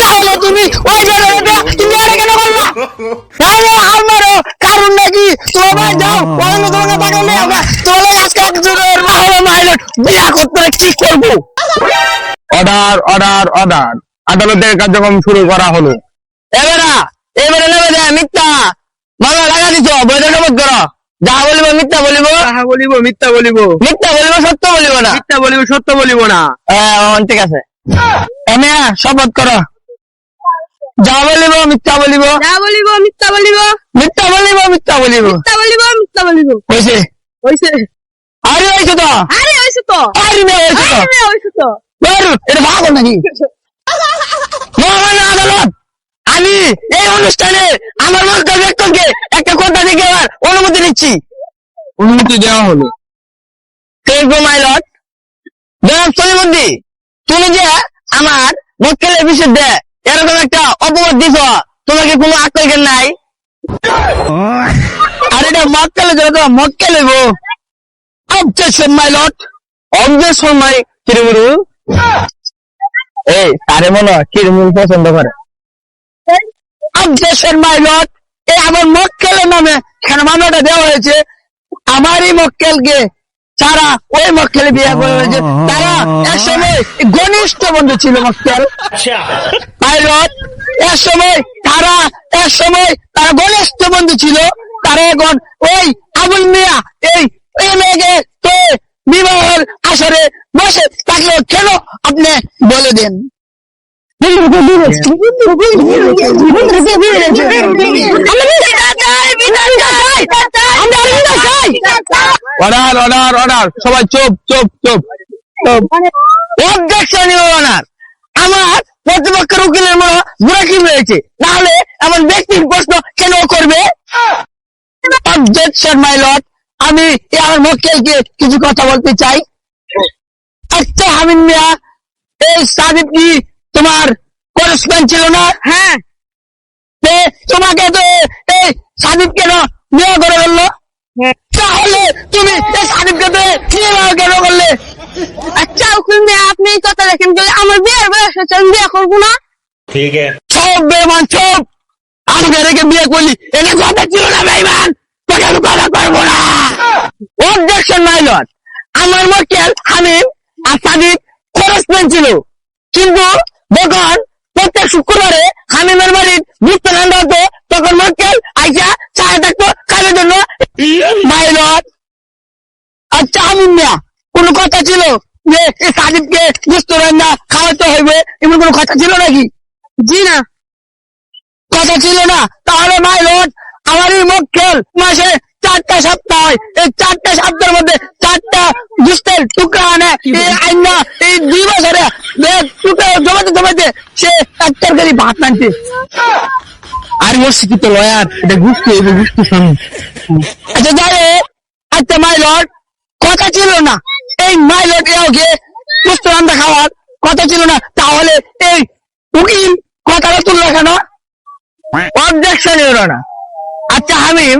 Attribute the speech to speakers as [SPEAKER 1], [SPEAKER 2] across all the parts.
[SPEAKER 1] তাহলে তুমি। ওই বেরোটা তুমি এটা কেন করলা? তাহলে আমারও কারণ নাকি? তোমার যাও অন্য তোমাকে পাঠালে আমরা তোমার আজকে মাহলে মাইলট বিয়া করতে কি করব?
[SPEAKER 2] Order order order. আদালতের কার্যক্রম শুরু করা হলো।
[SPEAKER 1] এবারা এবারে নেবে যায় মিথ্যা। মামলা লাগা দিছ বৈধ শপথ করো। যা বলিব মিথ্যা বলিব।
[SPEAKER 2] তাহা বলিব মিথ্যা বলিব।
[SPEAKER 1] মিথ্যা বলিব সত্য বলিব না।
[SPEAKER 2] মিথ্যা বলিব সত্য বলিব না।
[SPEAKER 1] হ্যাঁ, ঠিক আছে। এনে শপথ করো। যা বলিব মিথ্যা বলিব।
[SPEAKER 3] যা বলিব মিথ্যা বলিব।
[SPEAKER 1] মিথ্যা বলিব মিথ্যা বলিব।
[SPEAKER 3] মিথ্যা বলিব মিথ্যা বলিব।
[SPEAKER 1] হয়েছে
[SPEAKER 3] হইছে।
[SPEAKER 1] আরে হয়েছে তো।
[SPEAKER 3] আরে হইছে তো।
[SPEAKER 1] আরে মেয়ে হয়েছে তো।
[SPEAKER 3] আরে হইছে তো।
[SPEAKER 1] ধর, এটা ভাগো নাকি? মহামান্য আদালত আমি এই অনুষ্ঠানে আমার মতো ব্যক্তিকে একটা কথা থেকে আমার অনুমতি নিচ্ছি।
[SPEAKER 2] অনুমতি দেওয়া হলো।
[SPEAKER 1] থ্যাংক ইউ মাই সলিমুদ্দি তুমি যে আমার মক্কেলের বিরুদ্ধে এরকম একটা অপবাদ দিছ, তোমাকে কোনো জ্ঞান নাই? আর এটা মক্কেলে তো মক্কেল হইব objection my lord objection my কিরমুরু। এই, তারে মনে কিরমুরু পছন্দ করে। অবজেকশন মাই লর্ড, এই আমার মক্কেলের নামে মামলাটা দেওয়া হয়েছে। আমারই মক্কেলকে যারা ওই মক্কেলে বিয়ে করে হয়েছে তারা এক সময় ঘনিষ্ঠ বন্ধু ছিল মক্কেল পাইলট এক সময় তারা এক সময় তারা ঘনিষ্ঠ বন্ধু ছিল তারা এখন ওই আবুল মিয়া এই এই মেয়েকে তো বিবাহের আসরে বসে তাকে কেন আপনি বলে দেন
[SPEAKER 2] অর্ডার অর্ডার অর্ডার সবাই চুপ চুপ চুপ।
[SPEAKER 1] অবজেকশন অনার আমার প্রতিপক্ষের উকিলের মনে রয়েছে। তাহলে এমন ব্যক্তির প্রশ্ন কেন করবে? অবজেকশন মাই লর্ড আমি আমার মক্কেলকে কিছু কথা বলতে চাই। আচ্ছা হামিদ মিয়া এই কি তোমার করসপেন্ড ছিল না?
[SPEAKER 3] হ্যাঁ।
[SPEAKER 1] তোমাকে তো এই সাদিব কেন বিয়ে করে বলল তাহলে তুমি এই সাদিবকে তো বিয়ে কেন করলে
[SPEAKER 3] আচ্ছা উকিল মিয়া আপনি এই কথা দেখেন যদি না?
[SPEAKER 1] ঠিক বেমান বিয়ে করলি কথা ছিল না বেমান তোকে আমি কথা না! অবজেকশন আমার মক্কেল হামিম আর সাদিক ছিল। কিন্তু যখন প্রত্যেক শুক্রবারে হামিমের বাড়ির বুঝতে হতো তখন মক্কেল আইসা চায় থাকতো খাবে জন্য। মাইলট আচ্ছা হামিম না কোনো কথা ছিল? যে এই বুঝতে রান্না খাওয়াতে হইবে এমন কোনো কথা ছিল নাকি?
[SPEAKER 3] জি না।
[SPEAKER 1] কথা ছিল না? তাহলে মাই লর্ড আমার এই মক্কেল মাসে চারটা সপ্তাহ হয়। এই চারটা সপ্তাহের মধ্যে চারটা দুষ্টের টুকরা আনে। এই আইনা এই দুই বছরে টুকরা জমাতে জমাতে সে এক তরকারি ভাত আনছে।
[SPEAKER 2] আর ওর শিক্ষিত লয়ার? এটা হবে বুঝতে শুনুন
[SPEAKER 1] আচ্ছা যাই আচ্ছা মাই লর্ড কথা ছিল না। এই মাই লর্ড এওকে পুষ্ট রান্না খাওয়ার কথা ছিল না। তাহলে এই উকিল কথাটা তুললো কেন? অবজেকশন এলো না আচ্ছা হামিম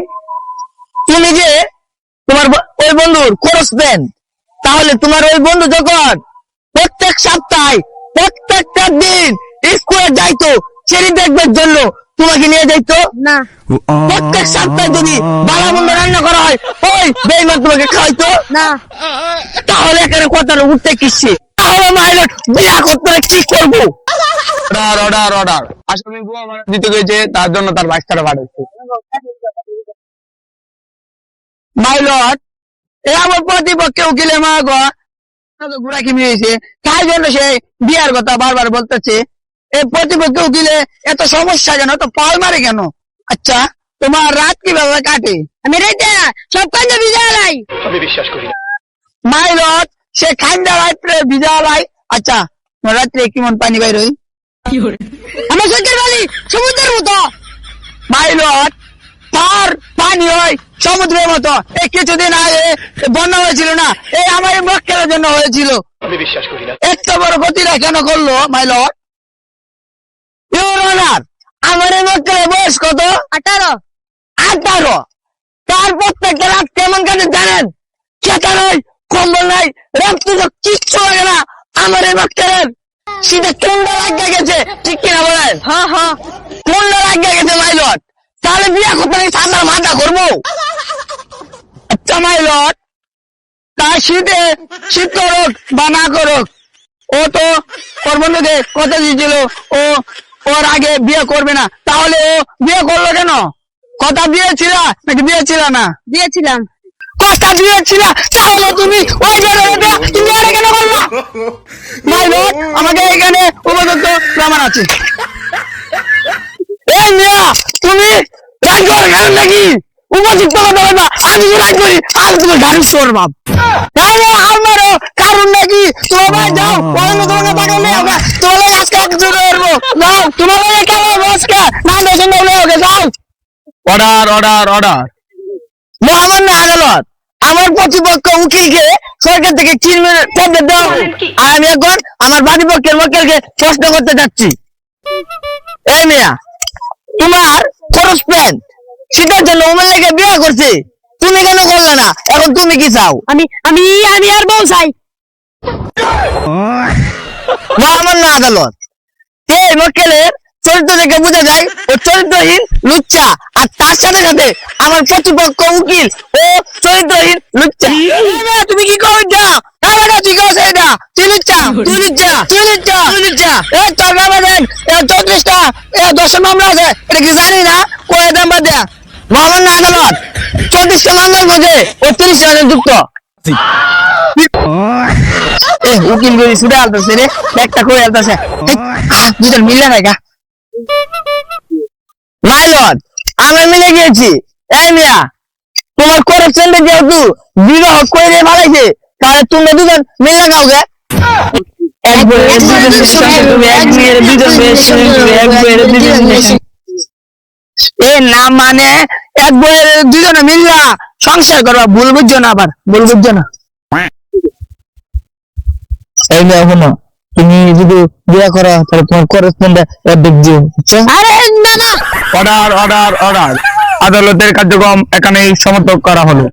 [SPEAKER 1] তুমি যে তোমার ওই বন্ধুর খরচ দেন তাহলে তোমার ওই বন্ধু যখন প্রত্যেক সপ্তাহে প্রত্যেকটা দিন স্কুলে যাইতো চেরি দেখবার জন্য তোমাকে নিয়ে যাইতো?
[SPEAKER 3] না।
[SPEAKER 1] প্রত্যেক সপ্তাহে যদি বালা রান্না করা হয় ওই বেইমান তোমাকে খাওয়াইতো?
[SPEAKER 3] না।
[SPEAKER 1] তাহলে এখানে কথাটা উঠতে কিসছে তাহলে মাইলট বিয়া করতে কি করব?
[SPEAKER 2] অর্ডার অর্ডার অর্ডার আসামি বুয়া দিতে গেছে তার জন্য তার বাচ্চারা পাঠাচ্ছে।
[SPEAKER 1] মাইলট এ আমার প্রতিপক্ষে উকিলে মা গো ঘুরা কি মিলেছে তাই জন্য সে বিয়ার কথা বারবার বলতেছে। এই প্রতিপক্ষে উকিলে এত সমস্যা কেন? তো পাল মারে কেন? আচ্ছা তোমার রাত কীভাবে কাটে?
[SPEAKER 3] আমি রেতে সব কাজ ভিজা লাই
[SPEAKER 1] মাইলট সে খান্দা রাত্রে ভিজা লাই আচ্ছা রাত্রে কেমন পানি বাইর হই
[SPEAKER 3] আমার সত্যের বাড়ি সমুদ্রের মতো।
[SPEAKER 1] পাইলট তার পানি হয় সমুদ্রের মতো। এই কিছুদিন আগে বন্যা হয়েছিল না এই আমার এই মক্কেলের জন্য হয়েছিল।
[SPEAKER 4] আমি বিশ্বাস করি না।
[SPEAKER 1] এত বড় গতিটা কেন করল মাইলট ইউর অনার আমার এই মক্কেলের বয়স কত?
[SPEAKER 3] আঠারো।
[SPEAKER 1] আঠারো। তার প্রত্যেকটা রাত কেমন কাটে জানেন? নাই কম্বল নাই রক্ত তো কিচ্ছু লাগে না। আমার এই সেটা কোনটা লাগিয়ে গেছে। ঠিক কিনা বলেন?
[SPEAKER 3] হ্যাঁ হ্যাঁ।
[SPEAKER 1] কোনটা লাগিয়ে গেছে মাইলট তাহলে বিয়া করতে আমি সাদা মাথা করব? আচ্ছা মাইলট তা শীতে শীত করুক বা না করুক ও তো ওর বন্ধুকে কথা দিয়েছিল ও ওর আগে বিয়ে করবে না। তাহলে ও বিয়ে করল কেন? কথা দিয়েছিল নাকি দিয়েছিল না?
[SPEAKER 3] দিয়েছিলাম।
[SPEAKER 1] কথা দিয়েছিল তাহলে তুমি ওই বেরোবে তুমি আরে কেন করল? মাইলট আমাকে এখানে উপযুক্ত প্রমাণ আছে। এই মিয়া তুমি করে গেল নাকি? উপযুক্ত কথা বলবা আমি রাগ করি আর তুমি গাড়ি চোর বাপ। তাহলে আমারও কারণ নাকি তোমার যাও অন্য তোমাকে নেই হবে তোমার আজকে এক জোরে করব যাও তোমার কেমন আজকে না দেশের নলে ওকে যাও।
[SPEAKER 2] অর্ডার অর্ডার অর্ডার
[SPEAKER 1] মহামান্য আদালত আমার প্রতিপক্ষ উকিলকে সরকার থেকে তিন মিনিট টেন্ডার দেওয়া। আর আমি এখন আমার বাদীপক্ষের ওকিলকে প্রশ্ন করতে যাচ্ছি। এই মিয়া তোমার খরচ প্যান্ট সেটার জন্য উমের লেগে বিয়ে করছে। তুমি কেন করলে না? এখন তুমি কি চাও?
[SPEAKER 3] আমি আমি আমি আর বউ চাই।
[SPEAKER 1] মহামান্য আদালত এই মক্কেলের চরিত্র দেখে বোঝা যায় ও চরিত্রহীন লুচ্চা। আর তার সাথে সাথে আমার প্রতিপক্ষ উকিল ও চরিত্রহীন লুচ্চা। তুমি কি করো যা তুই করছ এটা তুই লুচ্চা তুই লুচ্চা তুই লুচ্চা তুই লুচ্চা। এ তোর নামে দেন চৌত্রিশটা দশের মামলা আছে এটা কি জানি না? করে দেন বাদ দেয়া মহামান্য আদালত চৌত্রিশটা মামলার মধ্যে ও তিরিশ জনের যুক্ত। এ উকিল গরি সুদে আলতাছে রে একটা করে আলতাছে। দুজন মিলে না গা মাইলট আমরা মিলে গিয়েছি। এই মিয়া, তোমার করেকশনটা যেহেতু বিবাহ করে ভালাইছে তাহলে তোমরা দুজন মিলে এক বইয়ের দুজন মিশন এক বইয়ের না মানে এক বইয়ের দুজনে মিললা, সংসার করবা, ভুল বুঝছ না আবার, ভুল বুঝছ না। এই তুমি যদি বিয়ে করো তাহলে তোমার করেসপন্ডে দেখছি বুঝছ
[SPEAKER 3] আরে না না
[SPEAKER 2] অর্ডার অর্ডার অর্ডার আদালতের কার্যক্রম এখানেই সমর্থক করা হলো।